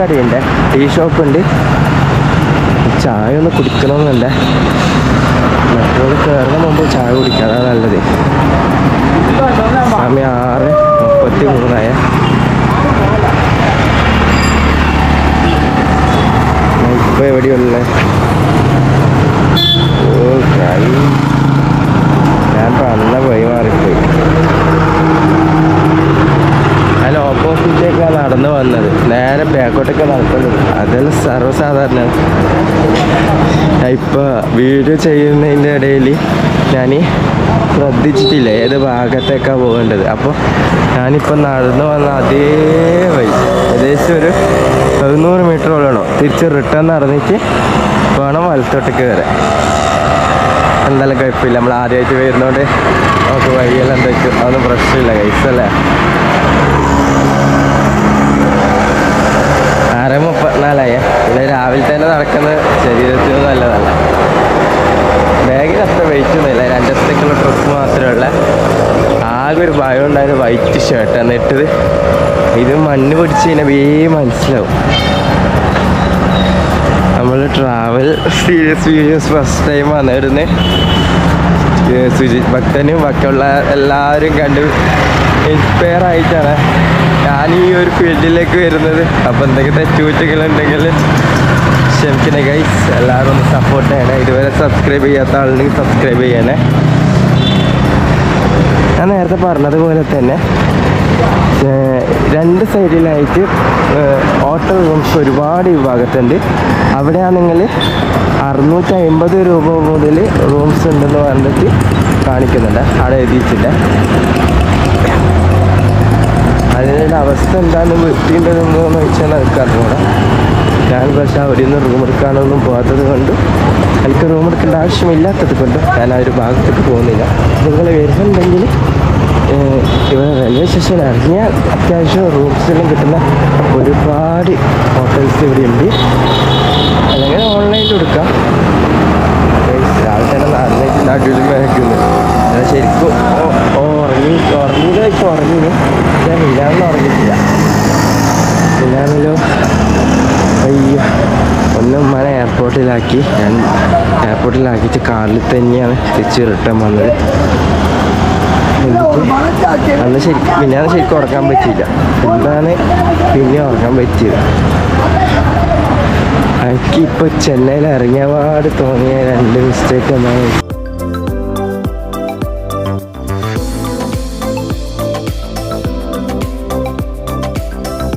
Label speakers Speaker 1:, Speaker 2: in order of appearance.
Speaker 1: കടയുണ്ട്. Tea shop ഉണ്ട് ചായ ഒന്ന് കുടിക്കണമെന്നുണ്ട്. മെട്രോയിൽ കയറുന്ന മുമ്പ് ചായ കുടിക്കുക അതാണ് നല്ലത്. സമയം ആറ് മുപ്പത്തി മൂന്നായ ഇപ്പൊ എവിടെയുള്ള? ഓ കൈ ഞാൻ പറഞ്ഞ വഴി മാറിപ്പോയി അതിൽ ഓപ്പോസിറ്റേക്കാണ് നടന്നു വന്നത്. നേരെ ബാക്കോട്ടൊക്കെ നടക്കുന്നത്. അതെല്ലാം സർവസാധാരണ. ഇപ്പോൾ വീഡിയോ ചെയ്യുന്നതിന്റെ ഇടയിൽ ഞാൻ ശ്രദ്ധിച്ചിട്ടില്ല ഏത് ഭാഗത്തേക്കാണ് പോകേണ്ടത്. അപ്പോൾ ഞാനിപ്പോൾ നടന്നു വന്ന അതേ വഴി. ഏകദേശം ഒരു പതിനൂറ് മീറ്റർ ഉള്ളണോ. തിരിച്ച് റിട്ടേൺ നടന്നിട്ട് വേണം വലത്തോട്ടേക്ക് വരാൻ. എന്തായാലും കുഴപ്പമില്ല. നമ്മൾ ആദ്യമായിട്ട് വരുന്നോണ്ട് നമുക്ക് വഴിയെല്ലാം എന്താ വെച്ചു അതൊന്നും പ്രശ്നമില്ല. കൈസല്ലേ മുപ്പത്തിനാലായ പിന്നെ രാവിലെ തന്നെ നടക്കുന്നത് ശരീരത്തിന് നല്ലതല്ല. ബാഗിന് അത്ര വെയിറ്റ് ഒന്നുമില്ല രണ്ടത്തേക്കുള്ള ഡ്രസ്സ് മാത്രമേ ഉള്ള. ആകെ ഒരു ഭയം ഉണ്ടായത് വൈറ്റ് ഷർട്ടാണ് ഇട്ടത്. ഇത് മണ്ണ് പിടിച്ച് കഴിഞ്ഞാൽ വേ മനസ്സിലാവും. നമ്മൾ travel series videos first time വന്നിരുന്ന് സുജിത് ഭക്തനും ബാക്കിയുള്ള എല്ലാവരും കണ്ട്. ഇൻസ്പയർ ആയിട്ടാണ്. ഞാൻ ഈ ഒരു ഫീൽഡിലേക്ക് വരുന്നത്. അപ്പോൾ എന്തെങ്കിലും തെറ്റുകുറ്റങ്ങളുണ്ടെങ്കിൽ ക്ഷമിക്കണേ ഗൈസ് എല്ലാവരും ഒന്ന് സപ്പോർട്ട് ചെയ്യണേ. ഇതുവരെ സബ്സ്ക്രൈബ് ചെയ്യാത്ത ആളുണ്ടെങ്കിൽ സബ്സ്ക്രൈബ് ചെയ്യണേ. ഞാൻ നേരത്തെ പറഞ്ഞതുപോലെ തന്നെ രണ്ട് സൈഡിലായിട്ട് ഹോട്ടൽ റൂംസ് ഒരുപാട് ഈ ഭാഗത്തുണ്ട്. അവിടെയാണെങ്കിൽ അറുന്നൂറ്റി അമ്പത് രൂപ മുതൽ റൂംസ് ഉണ്ടെന്ന് പറഞ്ഞിട്ട് കാണിക്കുന്നുണ്ട്. അവിടെ എഴുതിയിട്ടില്ല. അതിന്റെ അവസ്ഥ എന്താണ് വൃത്തിയുണ്ടെന്ന് വെച്ചാൽ എനിക്ക് അറിഞ്ഞൂടാ. ഞാൻ പക്ഷേ അവിടെ നിന്ന് റൂം എടുക്കാനൊന്നും പോകാത്തത് കൊണ്ട് എനിക്ക് റൂം എടുക്കേണ്ട ആവശ്യമില്ലാത്തത് കൊണ്ട് ഞാൻ ആ ഒരു ഭാഗത്തേക്ക് പോകുന്നില്ല. നിങ്ങൾ വരുന്നുണ്ടെങ്കിൽ ഇവിടെ റെയിൽവേ സ്റ്റേഷൻ ഇറങ്ങിയാൽ അത്യാവശ്യം റൂംസിലും കിട്ടുന്ന ഒരുപാട് ഹോട്ടൽസ് ഇവിടെ ഉണ്ട് അല്ലെങ്കിൽ ഓൺലൈനിൽ Guys, രാവിലെ തന്നെ നടുവിൽ മേക്കുന്നു ഞാൻ ശരിക്കും ഉറങ്ങി ഉറങ്ങിയത് മില്ലാന്ന് ഉറങ്ങിയിട്ടില്ല മില്ലാന്നല്ലോ അയ്യോ ഒന്ന് ഉമ്മാനെ എയർപോർട്ടിലാക്കി ഞാൻ എയർപോർട്ടിലാക്കിയിട്ട് കാറിൽ തന്നെയാണ് തിരിച്ച് റിട്ടേൺ വന്നത്. അന്ന് ശരിക്കും പിന്നെ അത് ശരിക്കും ഉറക്കാൻ പറ്റിയില്ല. എന്താണ് പിന്നെ ഉറക്കാൻ പറ്റിയത്. എനിക്കിപ്പോൾ ചെന്നൈയിൽ ഇറങ്ങിയ പാട് തോന്നിയ രണ്ട് മിസ്റ്റേക്ക് എന്നാണ്